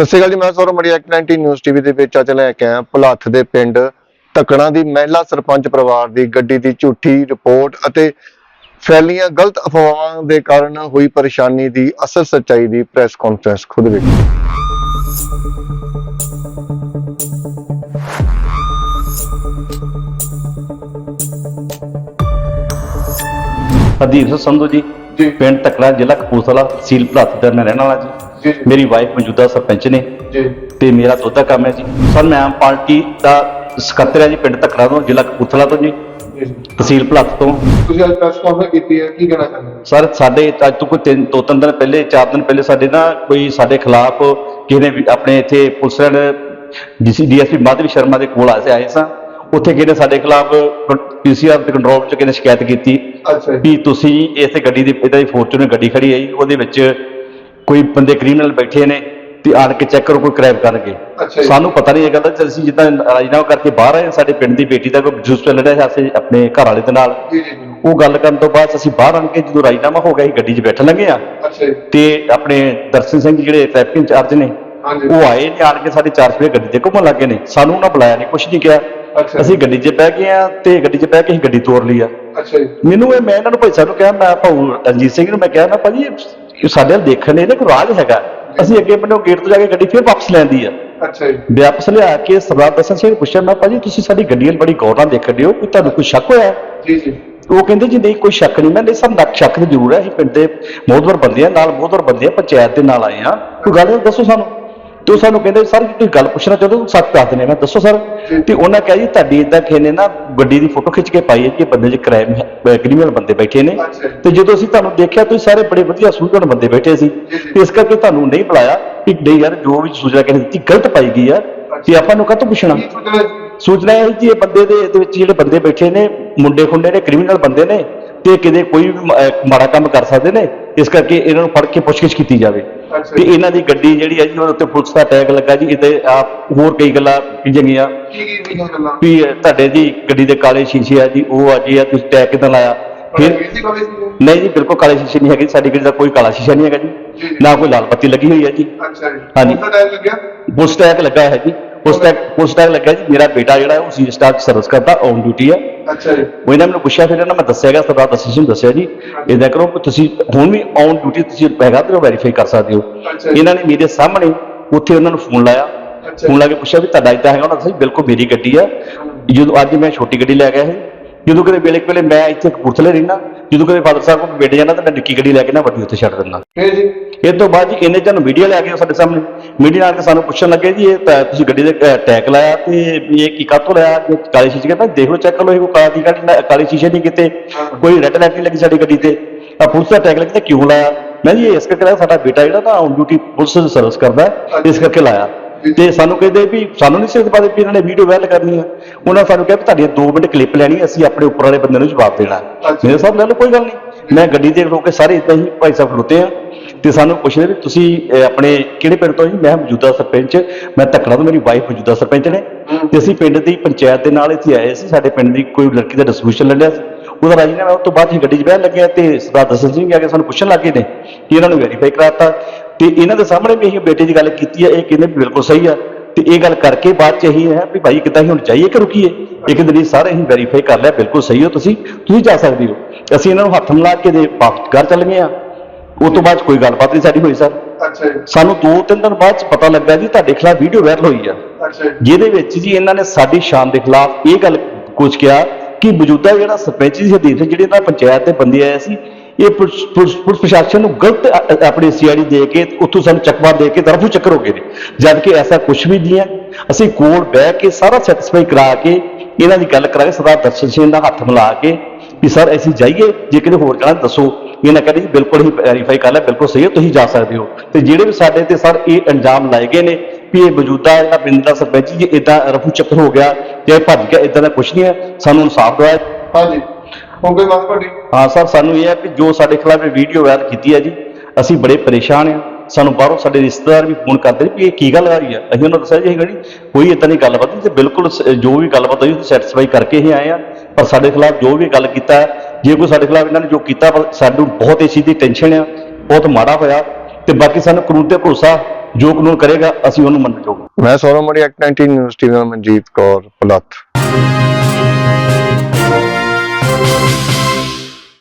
ਸਤਿ ਸ਼੍ਰੀ ਅਕਾਲ ਜੀ, ਮੈਂ ਸੌਰਵ ਮੜੀ ਐਕਟ 19 ਨਿਊਜ਼ ਟੀਵੀ ਦੇ ਵਿੱਚ ਅੱਜ ਲੈ ਕੇ ਆਇਆ ਭੁਲੱਥ ਦੇ ਪਿੰਡ ਤਕਣਾ ਦੀ ਮਹਿਲਾ ਸਰਪੰਚ ਪਰਿਵਾਰ ਦੀ ਗੱਡੀ ਦੀ ਝੂਠੀ ਰਿਪੋਰਟ ਅਤੇ ਫੈਲੀਆਂ ਗਲਤ ਅਫਵਾਹਾਂ ਦੇ ਕਾਰਨ ਹੋਈ ਪਰੇਸ਼ਾਨੀ ਦੀ ਅਸਲ ਸੱਚਾਈ ਦੀ ਪ੍ਰੈਸ ਕਾਨਫਰੰਸ ਖੁਦ ਵੇਖੋ। ਹਰਦੀਪ ਸੰਧੂ ਜੀ ਜੀ। ਪਿੰਡ ਟਕਲਾ ਜ਼ਿਲ੍ਹਾ ਕਪੂਰਥਲਾ ਤਹਿਸੀਲ ਭਲੱਥ ਦਾ ਮੈਂ ਰਹਿਣ ਵਾਲਾ ਜੀ। ਮੇਰੀ ਵਾਈਫ ਮੌਜੂਦਾ ਸਰਪੰਚ ਨੇ ਜੀ। ਤੇ ਮੇਰਾ ਦੋਤਾ ਕੰਮ ਹੈ ਜੀ। ਸਰ ਮੈਂ ਆਮ ਪਾਰਟੀ ਦਾ ਸਕੱਤਰ ਹੈ ਜੀ ਪਿੰਡ ਟਕਲਾ ਤੋਂ ਜ਼ਿਲ੍ਹਾ ਕਪੂਰਥਲਾ ਤੋਂ ਜੀ। ਤਹਿਸੀਲ ਭਲੱਥ ਤੋਂ। ਤੁਸੀਂ ਅੱਜ ਪ੍ਰੈਸ ਕਾਨਫਰੰਸ ਕੀਤੀ ਹੈ ਕੀ ਕਹਿਣਾ ਚਾਹੁੰਦੇ ਹੋ? ਸਰ ਸਾਡੇ ਅੱਜ ਤੋਂ ਕੋਈ ਤਿੰਨ ਦੋ ਤਿੰਨ ਦਿਨ ਪਹਿਲੇ ਚਾਰ ਦਿਨ ਪਹਿਲੇ ਸਾਡੇ ਨਾ ਕੋਈ ਸਾਡੇ ਖਿਲਾਫ ਕਿਸੇ ਨੇ ਆਪਣੇ ਇੱਥੇ police DC DSP Madhavi Sharma ਦੇ ਕੋਲ ਆਏ ਸਾਂ। ਉੱਥੇ ਕਿਸੇ ਨੇ ਸਾਡੇ ਖਿਲਾਫ ਪੀਸੀਆਰ ਦੇ ਕੰਟਰੋਲ ਚ ਕਿਸੇ ਨੇ ਸ਼ਿਕਾਇਤ ਕੀਤੀ? ਅੱਛਾ ਵੀ ਤੁਸੀਂ ਇਸ ਗੱਡੀ ਦੀ ਇਹਦਾ ਦੀ ਫੋਰਚੂਨਰ ਗੱਡੀ ਖੜੀ ਜੀ ਉਹਦੇ ਵਿੱਚ ਕੋਈ ਬੰਦੇ ਕ੍ਰਿਮੀਨਲ ਬੈਠੇ ਨੇ ਤੇ ਆਣ ਕੇ ਚੈੱਕ ਕਰੋ ਕੋਈ ਕ੍ਰਾਈਮ ਕਰਨਗੇ। ਸਾਨੂੰ ਪਤਾ ਨਹੀਂ ਇਹ ਗੱਲ ਦਾ ਅਸੀਂ ਜਿੱਦਾਂ ਰਾਜਨਾਮਾ ਕਰਕੇ ਬਾਹਰ ਆਏ ਸਾਡੇ ਪਿੰਡ ਦੀ ਬੇਟੀ ਦਾ ਕੋਈ ਜੂਸ ਚੱਲ ਰਿਹਾ ਸੀ ਅਸੀਂ ਆਪਣੇ ਘਰ ਵਾਲੇ ਦੇ ਨਾਲ। ਉਹ ਗੱਲ ਕਰਨ ਤੋਂ ਬਾਅਦ ਅਸੀਂ ਬਾਹਰ ਆਣ ਕੇ ਜਦੋਂ ਰਾਜਨਾਮਾ ਹੋ ਗਿਆ ਅਸੀਂ ਗੱਡੀ 'ਚ ਬੈਠਣ ਲੱਗੇ ਆ ਤੇ ਆਪਣੇ ਦਰਸ਼ਨ ਸਿੰਘ ਜਿਹੜੇ ਟ੍ਰੈਫਿਕ ਇੰਚਾਰਜ ਨੇ ਉਹ ਆਏ ਨੇ ਆਣ ਕੇ ਸਾਡੇ ਚਾਰ ਸਵੇਰੇ ਗੱਡੀ ਤੇ ਘੁੰਮਣ ਲੱਗੇ ਨੇ। ਸਾਨੂੰ ਉਹਨਾਂ ਬੁਲਾਇਆ ਨਹੀਂ ਕੁਛ ਨਹੀਂ ਕਿਹਾ। ਅੱਛਾ ਅਸੀਂ ਗੱਡੀ 'ਚ ਬਹਿ ਗਏ ਆ ਤੇ ਗੱਡੀ 'ਚ ਬਹਿ ਕੇ ਅਸੀਂ ਗੱਡੀ ਤੋਰ ਲਈ ਆ। ਅੱਛਾ ਜੀ। ਮੈਨੂੰ ਇਹ ਮੈਂ ਇਹਨਾਂ ਨੂੰ ਭਾਈ ਸਾਹਿਬ ਨੂੰ ਕਿਹਾ ਮੈਂ ਭਾਊ ਰਣਜੀਤ ਸਿੰਘ ਨੂੰ ਮੈਂ ਕਿਹਾ ਮੈਂ ਭਾਜੀ ਇਹ ਸਾਡੇ ਵੱਲ ਦੇਖਣ ਨੇ ਇਹਨੇ ਕੋਈ ਰਾਜ ਹੈਗਾ। ਅਸੀਂ ਅੱਗੇ ਬੰਨੋ ਗੇਟ ਤੋਂ ਜਾ ਕੇ ਗੱਡੀ ਫਿਰ ਵਾਪਸ ਲੈਂਦੀ ਆ। ਅੱਛਾ ਜੀ। ਵਾਪਸ ਲਿਆ ਕੇ ਸਰਦਾਰ ਦਰਸ਼ਨ ਸਿੰਘ ਨੂੰ ਪੁੱਛਿਆ ਮੈਂ ਭਾਜੀ ਤੁਸੀਂ ਸਾਡੀ ਗੱਡੀ ਵੱਲ ਬੜੀ ਗੌਰ ਨਾਲ ਦੇਖਣ ਦਿਓ ਕੋਈ ਤੁਹਾਨੂੰ ਕੋਈ ਸ਼ੱਕ ਹੋਇਆ? ਜੀ ਜੀ। ਉਹ ਕਹਿੰਦੇ ਜੀ ਨਹੀਂ ਕੋਈ ਸ਼ੱਕ ਨਹੀਂ। ਮੈਂ ਨਹੀਂ ਸਭ ਨੱਕ ਸ਼ੱਕ ਤਾਂ ਜ਼ਰੂਰ ਹੈ ਅਸੀਂ ਪਿੰਡ ਦੇ ਮੋਹਦਵਰ ਬੰਦੇ ਆ ਨਾਲ ਮੋਹਦਵਰ ਬੰਦੇ ਆ ਪੰਚਾਇਤ ਦੇ ਨਾਲ ਆਏ ਆ ਕੋਈ ਗੱਲ ਹੈ ਦੱਸੋ ਸਾਨੂੰ। ਤੇ ਉਹ ਸਾਨੂੰ ਕਹਿੰਦੇ ਸਰ ਤੁਸੀਂ ਗੱਲ ਪੁੱਛਣਾ ਚਾਹੁੰਦੇ ਹੋ ਸੱਚ ਦੱਸ ਦਿੰਦੇ। ਮੈਂ ਦੱਸੋ ਸਰ। ਤੇ ਉਹਨਾਂ ਕਿਹਾ ਜੀ ਤੁਹਾਡੀ ਇਦਾਂ ਕਿਸੇ ਨੇ ਗੱਡੀ ਦੀ ਫੋਟੋ ਖਿੱਚ ਕੇ ਪਾਈ ਹੈ ਕਿ ਬੰਦੇ 'ਚ ਕ੍ਰਾਈਮ ਕ੍ਰਿਮੀਨਲ ਬੰਦੇ ਬੈਠੇ ਨੇ। ਤੇ ਜਦੋਂ ਅਸੀਂ ਤੁਹਾਨੂੰ ਦੇਖਿਆ ਤੁਸੀਂ ਸਾਰੇ ਬੜੇ ਵਧੀਆ ਸੂਝਵਾਨ ਬੰਦੇ ਬੈਠੇ ਸੀ। ਤੇ ਇਸ ਕਰਕੇ ਤੁਹਾਨੂੰ ਨਹੀਂ ਬੁਲਾਇਆ ਕਿ ਨਹੀਂ ਯਾਰ ਜੋ ਵੀ ਸੂਚਨਾ ਕਹਿੰਦੇ ਦਿੱਤੀ ਗਲਤ ਪਾਈ ਗਈ ਆ। ਤੇ ਆਪਾਂ ਨੂੰ ਕਾਹਤੋਂ ਪੁੱਛਣਾ? ਸੂਚਨਾ ਇਹ ਜੀ? ਇਹ ਬੰਦੇ ਦੇ ਇਹਦੇ ਵਿੱਚ ਜਿਹੜੇ ਬੰਦੇ ਬੈਠੇ ਨੇ ਮੁੰਡੇ ਖੁੰਡੇ ਨੇ ਕ੍ਰਿਮੀਨਲ ਬੰਦੇ ਨੇ ਤੇ ਕਿਤੇ ਕੋਈ ਮਾੜਾ ਕੰਮ ਕਰ ਸਕਦੇ ਨੇ। ਇਸ ਕਰਕੇ ਇਹਨਾਂ ਨੂੰ ਫੜ ਕੇ ਪੁੱਛਗਿੱਛ ਕੀਤੀ ਜਾਵੇ। ਤੇ ਜੀ। ਇਹਨਾਂ ਦੀ ਗੱਡੀ ਜਿਹੜੀ ਹੈ ਜੀ ਉਹਦੇ ਉੱਤੇ ਪੁਲਿਸ ਦਾ ਟੈਗ ਲੱਗਾ ਜੀ ਇਹਦੇ ਆ ਹੋਰ ਕਈ ਗੱਲਾਂ ਕੀ ਕੀ ਕੀ ਗੱਲਾਂ ਵੀ ਤੁਹਾਡੇ ਦੀ ਗੱਡੀ ਦੇ ਕਾਲੇ ਸ਼ੀਸ਼ੇ ਆ ਜੀ ਉਹ ਆ ਜੀ ਆ ਤੁਸੀਂ ਟੈਗ ਕਿਦਾਂ ਲਾਇਆ? ਫਿਰ ਨਹੀਂ ਜੀ ਬਿਲਕੁਲ ਕਾਲੇ ਸ਼ੀਸ਼ੇ ਨਹੀਂ ਹੈਗੇ ਸਾਡੀ ਗੱਡੀ ਦਾ ਕੋਈ ਕਾਲਾ ਸ਼ੀਸ਼ਾ ਨਹੀਂ ਹੈਗਾ ਜੀ, ਜੀ ਜੀ। ਨਾ ਕੋਈ ਲਾਲ ਬੱਤੀ ਲੱਗੀ ਹੋਈ ਹੈ ਜੀ। ਅੱਛਾ ਜੀ। ਹਾਂਜੀ। ਲੱਗਿਆ? ਪੁਲਿਸ ਟੈਗ ਲੱਗਾ ਹੈ ਜੀ। ਪੁਲਿਸ ਟੈਗ ਪੁਲਿਸ ਟੈਗ ਲੱਗਾ ਜੀ। ਮੇਰਾ ਬੇਟਾ ਜਿਹੜਾ ਹੈ ਉਹ ਸੀ ਸਟਾਫ ਸਰਵਿਸ ਕਰਦਾ ਔਨ ਡਿਊਟੀ ਹੈ। ਅੱਛਾ ਜੀ। ਉਹ ਇਹਨਾਂ ਮੈਨੂੰ ਪੁੱਛਿਆ ਫਿਰ ਇਹਨਾਂ ਮੈਂ ਦੱਸਿਆ ਗਿਆ ਸਰਦਾਰ ਦਸੀ ਸਿੰਘ ਦੱਸਿਆ ਜੀ। ਇਦਾਂ ਕਰੋ ਕਿ ਤੁਸੀਂ ਹੁਣ ਵੀ ਔਨ ਡਿਊਟੀ ਤੁਸੀਂ ਹੈਗਾ ਤੇ ਵੈਰੀਫਾਈ ਕਰ ਸਕਦੇ ਹੋ। ਇਹਨਾਂ ਨੇ ਮੇਰੇ ਸਾਹਮਣੇ ਉੱਥੇ ਉਹਨਾਂ ਨੂੰ ਫੋਨ ਲਾਇਆ। ਫੋਨ ਲਾ ਕੇ ਪੁੱਛਿਆ ਵੀ ਤੁਹਾਡਾ ਇਦਾਂ ਹੈਗਾ ਉਹਨਾਂ ਦੱਸਿਆ ਬਿਲਕੁਲ ਮੇਰੀ ਗੱਡੀ ਆ ਜਦੋਂ ਅੱਜ ਮੈਂ ਛੋਟੀ ਗੱਡੀ ਲੈ ਗਿਆ ਸੀ ਜਦੋਂ ਕਦੇ ਵੇਲੇ ਵੇਲੇ ਮੈਂ ਇੱਥੇ ਕਪੂਰਥਲੇ ਰਹਿਣਾ ਜਦੋਂ ਕਦੇ ਫਾਦਰ ਸਾਹਿਬ ਕੋਲ ਬੇਟੇ ਜਾਣਾ ਤਾਂ ਮੈਂ ਨਿੱਕੀ ਗੱਡੀ ਲੈ ਕੇ ਨਾ ਵੱਡੀ ਉੱਥੇ ਛੱਡ ਦਿੰਦਾ। ਫਿਰ ਜੀ? ਇਹ ਤੋਂ ਬਾਅਦ ਜੀ ਇਹਨੇ ਜਨ ਮੀਡੀਆ ਲੈ ਕੇ ਸਾਡੇ ਸਾਹਮਣੇ। ਮੀਡੀਆ ਆ ਕੇ ਸਾਨੂੰ ਪੁੱਛਣ ਲੱਗੇ ਜੀ ਇਹ ਤਾਂ ਤੁਸੀਂ ਗੱਡੀ ਦੇ ਟੈਗ ਲਾਇਆ ਤੇ ਇਹ ਕੀ ਕਾਤੋਂ ਲਾਇਆ ਕਾਲੇ ਸ਼ੀਸ਼ੇ ਕਹਿੰਦਾ ਦੇਖ ਲਓ ਚੈੱਕ ਕਰ ਲਓ ਇਹ ਕੋਈ ਕਾਲਾ ਕਾਲੇ ਸ਼ੀਸ਼ੇ ਨਹੀਂ ਕੀਤੇ ਕੋਈ ਰੈੱਡ ਲਾਈਟ ਨਹੀਂ ਲੱਗੀ ਸਾਡੀ ਗੱਡੀ ਤੇ। ਆ ਪੁਲਿਸ ਦਾ ਟੈਗ ਲੱਗਦਾ ਕਿਉਂ ਲਾਇਆ? ਮੈਂ ਜੀ ਇਸ ਕਰਕੇ ਲਾਇਆ ਸਾਡਾ ਬੇਟਾ ਜਿਹੜਾ ਨਾ ਔਨ ਡਿਊਟੀ ਪੁਲਿਸ ਸਰਵਿਸ ਕਰਦਾ ਇਸ ਕਰਕੇ ਲਾਇਆ। ਤੇ ਸਾਨੂੰ ਕਹਿੰਦੇ ਵੀ ਸਾਨੂੰ ਨਹੀਂ ਸਿਰਫ ਪਤਾ ਵੀ ਇਹਨਾਂ ਨੇ ਵੀਡੀਓ ਵਾਇਰਲ ਕਰਨੀ ਆ। ਉਹਨਾਂ ਸਾਨੂੰ ਕਿਹਾ ਵੀ ਤੁਹਾਡੀਆਂ 2 ਮਿੰਟ ਕਲਿੱਪ ਲੈਣੀ ਹੈ, ਅਸੀਂ ਆਪਣੇ ਉੱਪਰ ਵਾਲੇ ਬੰਦੇ ਨੂੰ ਜਵਾਬ ਦੇਣਾ। ਹੈ। ਮੇਰੇ ਸਾਹਿਬ ਲੈ ਲਓ ਕੋਈ ਗੱਲ ਨਹੀਂ। ਮੈਂ ਗੱਡੀ ਤੇ ਰੋਕ ਕੇ ਸਾਰੇ ਇਦਾਂ ਹੀ ਭਾਈ ਸਾਹਿਬ ਖਲੋਤੇ ਆ ਤੇ ਸਾਨੂੰ ਪੁੱਛਦੇ ਵੀ ਤੁਸੀਂ ਆਪਣੇ ਕਿਹੜੇ ਪਿੰਡ ਤੋਂ ਜੀ? ਮੈਂ ਮੌਜੂਦਾ ਸਰਪੰਚ ਮੈਂ ਧੱਕੜਾ ਤੋਂ ਮੇਰੀ ਵਾਈਫ ਮੌਜੂਦਾ ਸਰਪੰਚ ਨੇ। ਤੇ ਅਸੀਂ ਪਿੰਡ ਦੀ ਪੰਚਾਇਤ ਦੇ ਨਾਲ ਇੱਥੇ ਆਏ ਸੀ ਸਾਡੇ ਪਿੰਡ ਦੀ ਕੋਈ ਲੜਕੀ ਦਾ ਡਿਸਟ੍ਰੀਬਿਊਸ਼ਨ ਲੜਿਆ ਸੀ। ਉਹਦਾ ਰਾਜੀਨਾਮਾ ਉਸ ਤੋਂ ਬਾਅਦ ਅਸੀਂ ਗੱਡੀ 'ਚ ਬਹਿਣ ਲੱਗੇ ਆ ਤੇ ਸਰਦਾਰ ਦਸਨ ਸਿੰਘ ਵੀ ਆ ਕੇ ਸਾਨੂੰ ਪੁੱਛਣ ਲੱਗੇ ਨੇ ਕਿ ਇਹਨਾਂ ਨੂੰ ਵੈਰੀਫਾਈ ਕਰਾਤਾ। ਤੇ ਇਹਨਾਂ ਦੇ ਸਾਹਮਣੇ ਵੀ ਅਸੀਂ ਬੇਟੇ ਦੀ ਗੱਲ ਕੀਤੀ ਆ ਇਹ ਕਹਿੰਦੇ ਵੀ ਬਿਲਕੁਲ ਸਹੀ ਆ। ਤੇ ਇਹ ਗੱਲ ਕਰਕੇ ਬਾਅਦ ਚ ਇਹੀ ਹੈ ਵੀ ਭਾਈ ਕਿੱਦਾਂ ਹੀ ਹੁਣ ਜਾਈਏ ਕਿ ਰੁਕੀਏ? ਇਹ ਕਹਿੰਦੇ ਨਹੀਂ ਸਾਰੇ ਅਸੀਂ ਵੈਰੀਫਾਈ ਕਰ ਲਿਆ ਬਿਲਕੁਲ ਸਹੀ ਹੋ ਤੁਸੀਂ ਤੁਸੀਂ ਜਾ ਸਕਦੇ ਹੋ। ਅਸੀਂ ਇਹਨਾਂ ਨੂੰ ਹੱਥ ਮਿਲਾ ਕੇ ਦੇ ਵਾਪਸ ਘਰ ਚੱਲ ਗਏ ਆ। ਉਸ ਤੋਂ ਬਾਅਦ ਕੋਈ ਗੱਲਬਾਤ ਨਹੀਂ ਸਾਡੀ ਹੋਈ ਸਰ। ਅੱਛਾ ਜੀ। ਸਾਨੂੰ ਦੋ ਤਿੰਨ ਦਿਨ ਬਾਅਦ ਚ ਪਤਾ ਲੱਗਾ ਜੀ ਤੁਹਾਡੇ ਖਿਲਾਫ ਵੀਡੀਓ ਵਾਇਰਲ ਹੋਈ ਆ। ਅੱਛਾ ਜੀ। ਜਿਹਦੇ ਵਿੱਚ ਜੀ ਇਹਨਾਂ ਨੇ ਸਾਡੀ ਸ਼ਾਨ ਦੇ ਖਿਲਾਫ ਇਹ ਗੱਲ ਕੁਝ ਕਿਹਾ ਕਿ ਮੌਜੂਦਾ ਜਿਹੜਾ ਸਰਪੰਚ ਦੀ ਹਦੀਸ ਜਿਹੜੇ ਇਹਨਾਂ ਪੰਚਾਇਤ ਦੇ ਬੰਦੇ ਆਏ ਸੀ ਇਹ ਪੁਲਿਸ ਪੁਲਿਸ ਪੁਲਿਸ ਪ੍ਰਸ਼ਾਸਨ ਨੂੰ ਗਲਤ, ਅ- ਅ- ਆਪਣੀ ਸੀਆਈਡੀ ਦੇ ਕੇ ਉੱਥੋਂ ਸਾਨੂੰ ਚੱਕਵਾ ਦੇ ਕੇ ਤਰਫੋਂ ਚੱਕਰ ਹੋ ਗਏ ਨੇ। ਜਦ ਕਿ ਐਸਾ ਕੁਝ ਵੀ ਨਹੀਂ ਹੈ। ਅਸੀਂ ਕੋਲ ਬਹਿ ਕੇ ਸਾਰਾ ਸੈਟੀਸਫਾਈ ਕਰਾ ਕੇ ਇਹਨਾਂ ਦੀ ਗੱਲ ਕਰਾ ਕੇ ਸਰਦਾਰ ਦਰਸ਼ਨ ਸਿੰਘ ਦਾ ਹੱਥ ਮਿਲਾ ਕੇ ਵੀ ਸਰ ਅਸੀਂ ਜਾਈਏ, ਜੇ ਕਿਤੇ ਹੋਰ ਜਾਣਾ ਦੱਸੋ। ਇਹਨਾਂ ਕਹਿੰਦੇ ਜੀ ਬਿਲਕੁਲ ਹੀ ਵੈਰੀਫਾਈ ਕਰ ਲੈ, ਬਿਲਕੁਲ ਸਹੀ ਹੈ, ਤੁਸੀਂ ਜਾ ਸਕਦੇ ਹੋ। ਤੇ ਜਿਹੜੇ ਵੀ ਸਾਡੇ ਤੇ ਸਰ ਇਹ ਅੰਜਾਮ ਲਾਏ ਗਏ ਨੇ ਵੀ ਇਹ ਮੌਜੂਦਾ ਜਿਹੜਾ ਪਿੰਡ ਦਾ ਸਰਪੰਚ ਜੀ ਇਦਾਂ ਰਫੂ ਚੱਕਰ ਹੋ ਗਿਆ ਤੇ ਇਹ ਭੱਜ ਗਿਆ ਇਦਾਂ ਦਾ ਕੁਝ ਨਹੀਂ ਹੈ। ਸਾਨੂੰ ਇਨਸਾਫ ਦਵਾਇਆ। ਹਾਂਜੀ। ਹੋ ਗਈ ਬਾਤ ਤੁਹਾਡੀ ਹਾਂ ਸਰ ਸਾਨੂੰ ਇਹ ਹੈ ਕਿ ਜੋ ਸਾਡੇ ਖਿਲਾਫ ਇਹ ਵੀਡੀਓ ਵਾਇਰਲ ਕੀਤੀ ਹੈ ਜੀ ਅਸੀਂ ਬੜੇ ਪਰੇਸ਼ਾਨ ਆ ਸਾਨੂੰ ਬਾਹਰੋਂ ਸਾਡੇ ਰਿਸ਼ਤੇਦਾਰ ਵੀ ਫੋਨ ਕਰਦੇ ਨੇ ਵੀ ਇਹ ਕੀ ਗੱਲ ਆ ਰਹੀ ਹੈ? ਅਸੀਂ ਉਹਨਾਂ ਨੂੰ ਦੱਸਿਆ ਜੀ ਇਹ ਗੜੀ ਕੋਈ ਇਦਾਂ ਦੀ ਗੱਲਬਾਤ ਨਹੀਂ ਤੇ ਬਿਲਕੁਲ ਸ- ਜੋ ਵੀ ਗੱਲਬਾਤ ਹੋਈ ਉਹ ਸੈਟੀਸਫਾਈ ਕਰਕੇ ਹੀ ਆਏ ਆ ਪਰ ਸਾਡੇ ਖਿਲਾਫ ਜੋ ਵੀ ਗੱਲ ਕੀਤਾ ਹੈ, ਜੇ ਕੋਈ ਸਾਡੇ ਖਿਲਾਫ ਇਹਨਾਂ ਨੇ ਜੋ ਕੀਤਾ ਪਰ ਸਾਨੂੰ ਬਹੁਤ ਇਸ ਚੀਜ਼ ਦੀ ਟੈਨਸ਼ਨ ਆ ਬਹੁਤ ਮਾੜਾ ਹੋਇਆ ਤੇ ਬਾਕੀ ਸਾਨੂੰ ਕਾਨੂੰਨ ਤੇ ਭਰੋਸਾ ਜੋ ਕਾਨੂੰਨ ਕਰੇਗਾ ਅਸੀਂ ਉਹਨੂੰ ਮੰਨਾਂਗੇ ਮੈਂ ਸੌਰਵ ਮੜੀ ਐਕਟ 19 ਨਿਊਜ਼ ਟੀਵੀ ਨਾਲ ਮਨਜੀਤ ਕੌਰ ਪੁਲੱਥ।